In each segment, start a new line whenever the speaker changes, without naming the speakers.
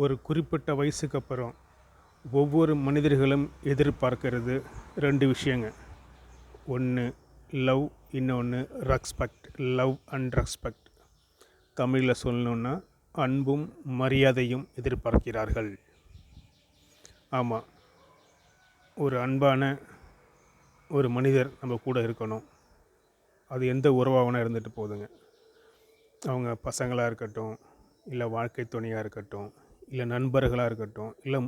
ஒரு குறிப்பிட்ட வயசுக்கு அப்புறம் ஒவ்வொரு மனிதர்களும் எதிர்பார்க்கிறது ரெண்டு விஷயங்க ஒன்று லவ் இன்னொன்று ரெஸ்பெக்ட் லவ் அண்ட் ரெஸ்பெக்ட். தமிழில் சொல்லணுன்னா அன்பும் மரியாதையும் எதிர்பார்க்கிறார்கள். ஆமாம் ஒரு அன்பான ஒரு மனிதர் நம்ம கூட இருக்கணும். அது எந்த உறவாகனா இருந்துட்டு போகுதுங்க அவங்க பசங்களாக இருக்கட்டும் இல்லை வாழ்க்கை துணையாக இருக்கட்டும் இல்லை நண்பர்களாக இருக்கட்டும் இல்லை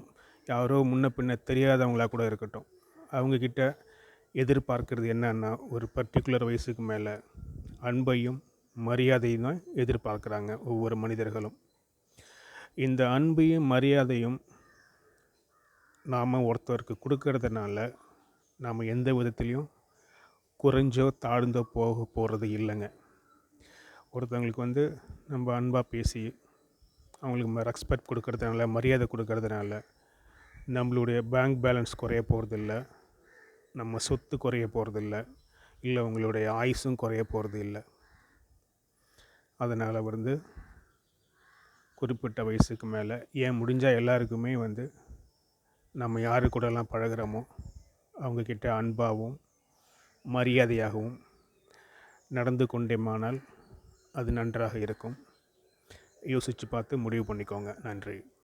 யாரோ முன்ன பின்ன தெரியாதவங்களாக கூட இருக்கட்டும் அவங்கக்கிட்ட எதிர்பார்க்கறது என்னன்னா ஒரு பர்டிகுலர் வயசுக்கு மேலே அன்பையும் மரியாதையும் தான் எதிர்பார்க்குறாங்க ஒவ்வொரு மனிதர்களும். இந்த அன்பையும் மரியாதையும் நாம் ஒருத்தருக்கு கொடுக்கறதுனால நாம் எந்த விதத்துலேயும் குறைஞ்சோ தாழ்ந்தோ போக போகிறது இல்லைங்க. ஒருத்தவங்களுக்கு வந்து நம்ம அன்பாக பேசி அவங்களுக்கு ரெஸ்பெக்ட் கொடுக்கறதுனால மரியாதை கொடுக்கறதுனால நம்மளுடைய பேங்க் பேலன்ஸ் குறைய போகிறதில்ல நம்ம சொத்து குறைய போகிறதில்ல இல்லை உங்களுடைய ஆயுசும் குறைய போகிறது இல்லை அதனால் வந்து குறிப்பிட்ட வயசுக்கு மேலே ஏன் முடிஞ்சால் எல்லாருக்குமே வந்து நம்ம யாரு கூடலாம் பழகுறோமோ அவங்கக்கிட்ட அன்பாகவும் மரியாதையாகவும் நடந்து கொண்டேமானால் அது நன்றாக இருக்கும். யோசித்து பார்த்து முடிவு பண்ணிக்கோங்க. நன்றி.